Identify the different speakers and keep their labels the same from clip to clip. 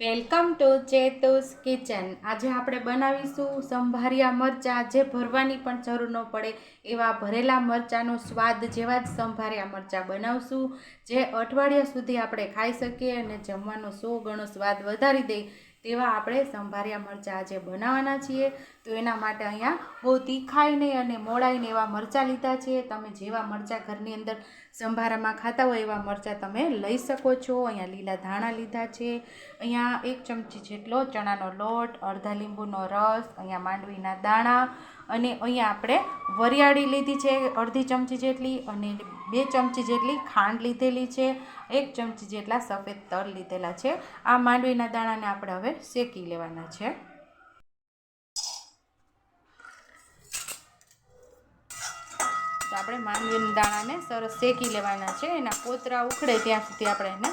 Speaker 1: Welcome to ચેતુસ kitchen. આજે આપણે બનાવીશું સંભારિયા મરચાં, જે ભરવાની પણ જરૂર ન પડે એવા ભરેલા મરચાંનો સ્વાદ જેવા જ સંભારિયા મરચાં બનાવશું, જે અઠવાડિયા સુધી આપણે ખાઈ શકીએ અને જમવાનો સો ગણો સ્વાદ વધારી દે તેવા આપણે સંભારિયા મરચાં આજે બનાવવાના છીએ. તો એના માટે અહીંયા બહુ તીખાઈ નહીં અને મોડાઈને એવા મરચાં લીધા છે. તમે જેવા મરચાં ઘરની અંદર સંભારામાં ખાતા હોય એવા મરચાં તમે લઈ શકો છો. અહીંયા લીલા ધાણા લીધા છે. અહીંયા એક ચમચી જેટલો ચણાનો લોટ, અડધા લીંબુનો રસ, અહીંયા માંડવીના દાણા અને અહીંયા આપણે વરિયાળી લીધી છે અડધી ચમચી જેટલી અને બે ચમચી જેટલી ખાંડ લીધેલી છે, એક ચમચી જેટલા સફેદ તલ લીધેલા છે. આ માંડવીના દાણાને આપણે હવે શેકી લેવાના છે. તો આપણે માંડવીના દાણાને સરસ શેકી લેવાના છે. એના કોતરા ઉખડે ત્યાં સુધી આપણે એને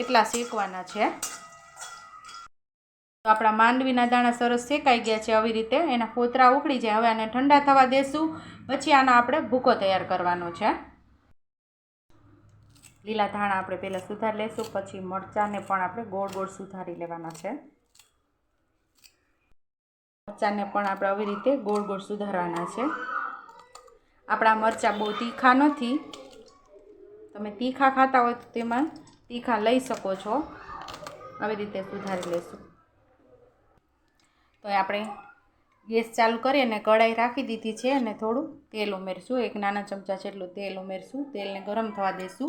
Speaker 1: એટલા શેકવાના છે. તો આપણા માંડવીના દાણા સરસ શેકાઈ ગયા છે આવી રીતે. એના કોતરા ઉખડી જાય. હવે આને ઠંડા થવા દેશું. પછી આનો આપણે ભૂકો તૈયાર કરવાનો છે. લીલા ધાણા આપણે પહેલાં સુધારી લેશું, પછી મરચાંને પણ આપણે ગોળ ગોળ સુધારી લેવાના છે. મરચાંને પણ આપણે આવી રીતે ગોળ ગોળ સુધારવાના છે. આપણા મરચાં બહુ તીખા નથી. તમે તીખા ખાતા હોય તો તેમાં તીખા લઈ શકો છો. આવી રીતે સુધારી લેશું. તો આપણે ગેસ ચાલુ કરી અને કઢાઈ રાખી દીધી છે અને થોડું તેલ ઉમેરશું. એક નાના ચમચા જેટલું તેલ ઉમેરશું. તેલને ગરમ થવા દેશું.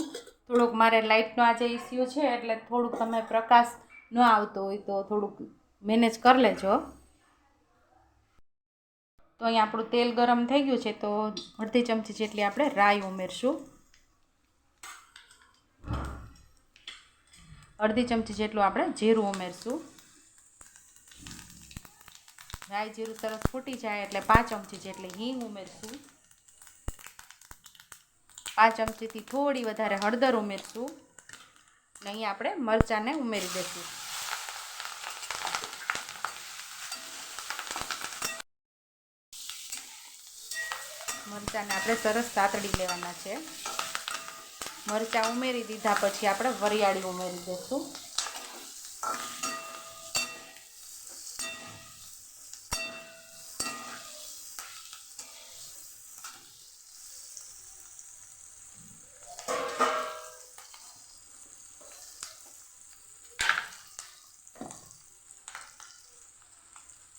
Speaker 1: થોડુંક મારે લાઇટનો આજે ઇસ્યુ છે એટલે થોડુંક તમે પ્રકાશ ન આવતો હોય તો થોડુંક મેનેજ કરી લેજો. તો અહીંયા આપણું તેલ ગરમ થઈ ગયું છે તો અડધી ચમચી જેટલી આપણે રાઈ ઉમેરશું. અડધી ચમચી જેટલું આપણે જીરું ઉમેરશું. રાઈ જીરું સરસ ફૂટી જાય એટલે પાંચ ચમચી જેટલી હિંગ ઉમેરશું. પાંચ ચમચીથી થોડી વધારે હળદર ઉમેરશું. અને અહીં આપણે મરચાંને ઉમેરી દઈશું. મરચાંને આપણે સરસ સાતડી લેવાના છે. મરચાં ઉમેરી દીધા પછી આપણે વરિયાળી ઉમેરી દઈશું.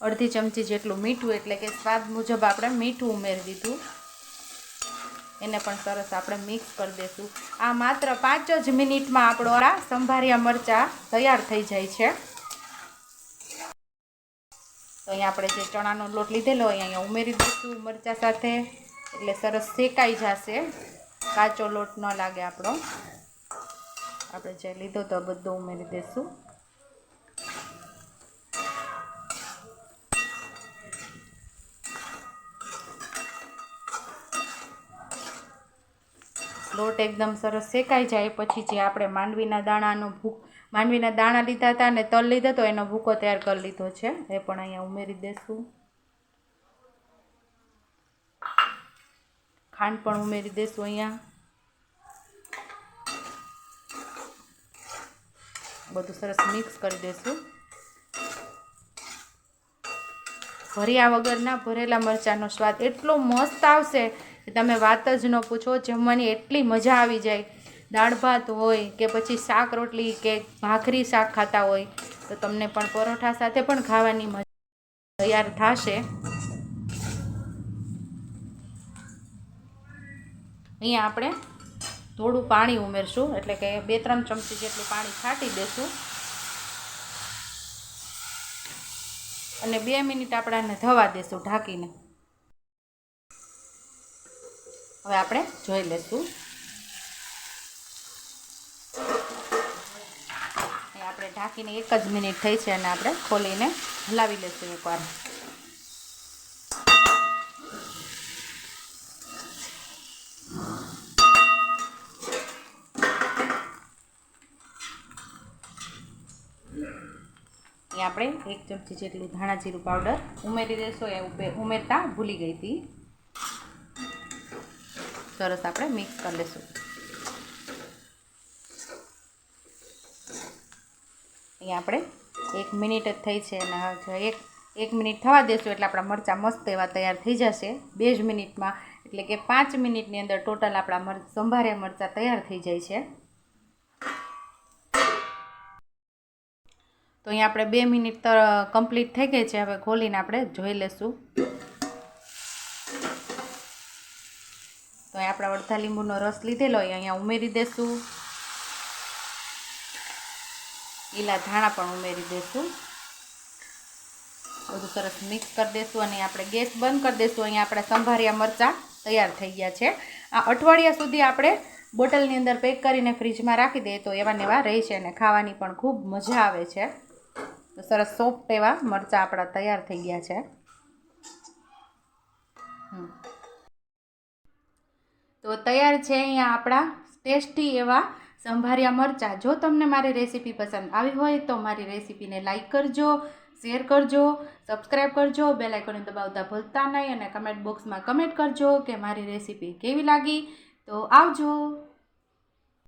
Speaker 1: અડધી ચમચી જેટલું મીઠું, એટલે કે સ્વાદ મુજબ આપણે મીઠું ઉમેરી દીધું. એને પણ સરસ આપણે મિક્સ કરી દઈશું આ માત્ર પાંચ જ મિનિટમાં આપણો આ સંભારિયા મરચાં તૈયાર થઈ જાય છે. તો અહીંયા આપણે જે ચણાનો લોટ લીધેલો હોય, અહીંયા ઉમેરી દઈશું મરચાં સાથે, એટલે સરસ શેકાઈ જશે. કાચો લોટ ન લાગે આપણો. આપણે જે લીધો તો બધો ઉમેરી દઈશું લોટ એકદમ સરસ શેકાઈ જાય પછી જે આપણે માંડવીના દાણાનો ભૂક, માંડવીના દાણા લીધા હતા અને તલ લીધા તો એનો ભૂકો તૈયાર કરી લીધો છે. એ પણ અહીંયા ઉમેરી દઈશું ખાંડ પણ ઉમેરી દઈશું અહીંયા. બધું સરસ મિક્સ કરી દઈશું ભર્યા વગરના ભરેલા મરચાંનો સ્વાદ એટલો મસ્ત આવશે. તમે વાત જ ન પૂછો, જમવાની એટલી મજા આવી જાય. દાળ ભાત હોય કે પછી શાક રોટલી કે ભાખરી શાક ખાતા હોય, તો તમને પણ પરોઠા સાથે પણ ખાવાની મજા તૈયાર થશે. અહીંયા આપણે થોડું પાણી ઉમેરશું, એટલે કે બે ત્રણ ચમચી જેટલું પાણી છાંટી દેશું. અને બે મિનિટ આપણે આને ધવા દેશું ઢાંકીને. હવે આપણે જોઈ લઈશું. આપણે ઢાંકીને એક જ મિનિટ થઈ છે અને આપણે ખોલીને હલાવી લઈશું એકવાર. આપણે એક ચમચી જેટલું ધાણા જીરું પાવડર ઉમેરી દેશો એ ઉમેરતા ભૂલી ગઈ હતી. સરસ આપણે મિક્સ કરી લઈશું અહીંયા આપણે એક મિનિટ જ થઈ છે અને એક એક મિનિટ થવા દેશું એટલે આપણા મરચાં મસ્ત એવા તૈયાર થઈ જશે. બે જ મિનિટમાં, એટલે કે પાંચ મિનિટની અંદર ટોટલ આપણા મર, સંભાર્યા મરચાં તૈયાર થઈ જાય છે. તો અહીંયા આપણે બે મિનિટ કમ્પ્લીટ થઈ ગઈ છે. હવે ખોલીને આપણે જોઈ લેશું. તો આપણે અડધા લીંબુનો રસ લીધેલો હોય, અહીંયા ઉમેરી દઈશું લીલા ધાણા પણ ઉમેરી દઈશું બધું સરસ મિક્સ કરી દઈશું અને આપણે ગેસ બંધ કરી દઈશું અહીંયા આપણે સંભાર્યા મરચાં તૈયાર થઈ ગયા છે. આ અઠવાડિયા સુધી આપણે બોટલની અંદર પેક કરીને ફ્રીજમાં રાખી દઈએ તો એવા ને એવા છે અને ખાવાની પણ ખૂબ મજા આવે છે. તો સરસ સોફ્ટ એવા મરચાં આપણા તૈયાર થઈ ગયા છે. હમ. તો તૈયાર છે અહીંયા આપણા ટેસ્ટી એવા સંભાર્યા મરચાં. જો તમને મારી રેસીપી પસંદ આવી હોય તો મારી રેસીપીને લાઈક કરજો, શેર કરજો સબસ્ક્રાઈબ કરજો, બેલ આઇકોને દબાવતા ભૂલતા નહીં અને કમેન્ટ બોક્સમાં કમેન્ટ કરજો કે મારી રેસીપી કેવી લાગી. તો આવજો.